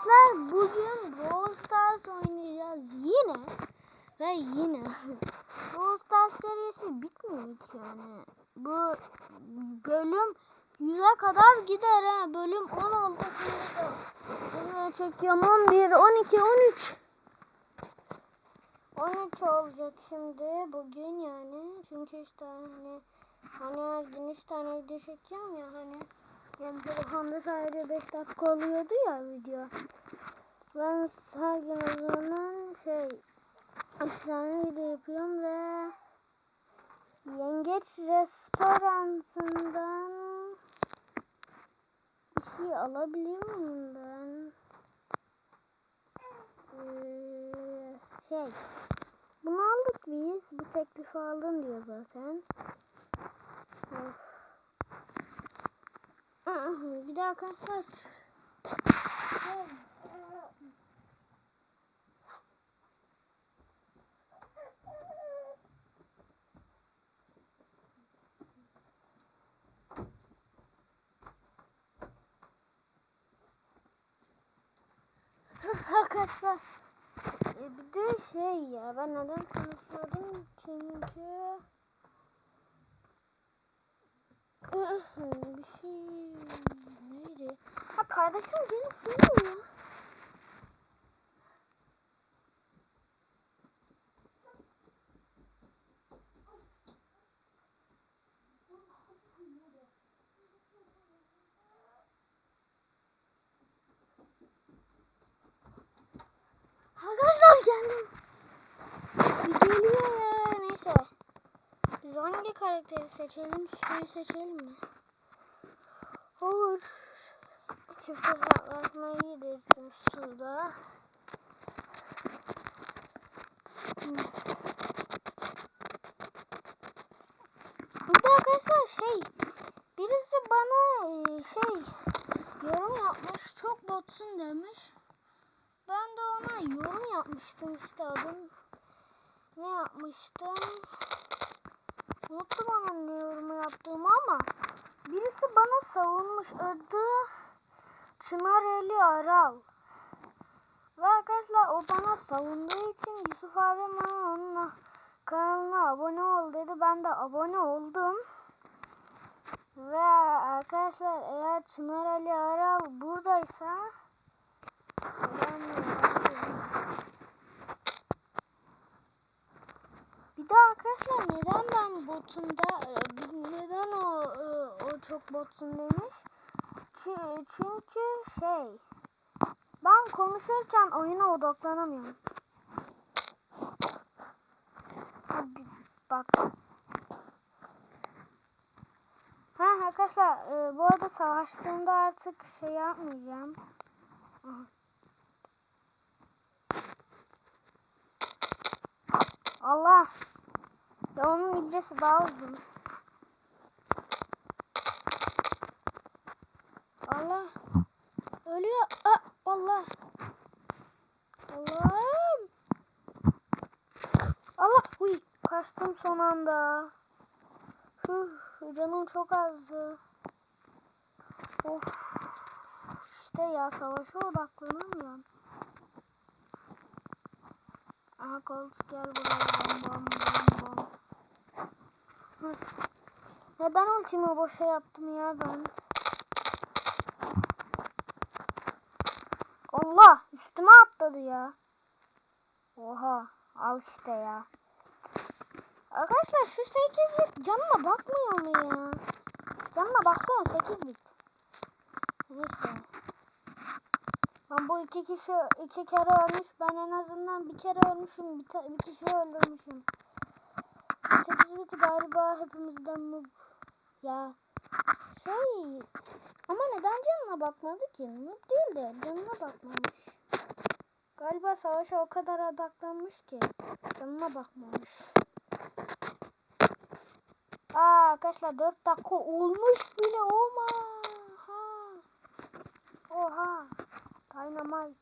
Arkadaşlar bugün Brawl Stars oynayacağız yine ve yine Brawl Stars serisi bitmiyor hiç yani. Bu bölüm 100'e kadar gider ha. Bölüm 10 oldu. Bunu çekiyorum 11, 12, 13. 13 olacak şimdi bugün yani. Çünkü işte hani hani her gün 3 tane video çekiyorum ya hani. Yani telefonda sadece 5 dakika oluyordu ya video. Ben her gün o zaman şey 3 tane video yapıyorum ve Yengeç restoranından bir şey alabilir miyim ben? Ee, şey bunu aldık biz. Bu teklifi aldın diyor zaten. Of. Bir de arkadaşlar arkadaşlar e, bir de şey ya ben neden konuşmadım? Çünkü bir şey neydi? Ha kardeşim beni sürüyor ya. Geliyor ya neyse. Biz hangi karakteri seçelim? Suyu seçelim mi? Olur. Çift hesaplaşma iyidir suda. Bir de arkadaşlar şey birisi bana e, şey yorum yapmış çok botsun demiş. Ben de ona yorum yapmıştım işte adım ne yapmıştım unuttum onun ne yorumu yaptığımı ama birisi bana savunmuş. Adı Çınareli Aral. Ve arkadaşlar o bana savunduğu için Yusuf abi bana onun kanalına abone ol dedi. Ben de abone oldum. Ve arkadaşlar eğer Çınar Ali Aral buradaysa Bir de arkadaşlar neden ben botumda o çok botsun demiş? Çünkü şey ben konuşurken oyuna odaklanamıyorum. Hadi bak. Ha arkadaşlar e, bu arada savaştığımda artık şey yapmayacağım. Aha. Allah. Ya onun ibresi daha uzun. Allah. Ölüyor. Aa, Allah. Allah'ım. Allah. Uy. Kaçtım son anda. Hıh, canım çok azdı. Of. İşte ya savaşa odaklanamıyorum. Aha koltuk gel buraya bom bom bom. Hı. Neden ultimi boşa yaptım ya ben? Allah üstüme atladı ya. Oha al işte ya. Arkadaşlar şu 8 bit canına bakmıyor mu ya? Canına baksana 8 bit. Neyse. Ben bu iki kişi iki kere ölmüş. Ben en azından bir kere ölmüşüm. Bir, bir kişi öldürmüşüm. 8 biti galiba hepimizden mi? Ya şey ama neden canına bakmadı ki? Noob değil de canına bakmamış. Galiba savaşa o kadar odaklanmış ki canına bakmamış. Aa arkadaşlar 4 dakika olmuş bile olma. Ha. Oha. Dynamite.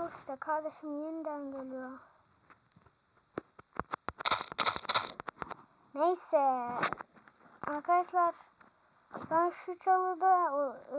Al işte kardeşim yeniden geliyor. Neyse. Arkadaşlar ben şu çalıda e,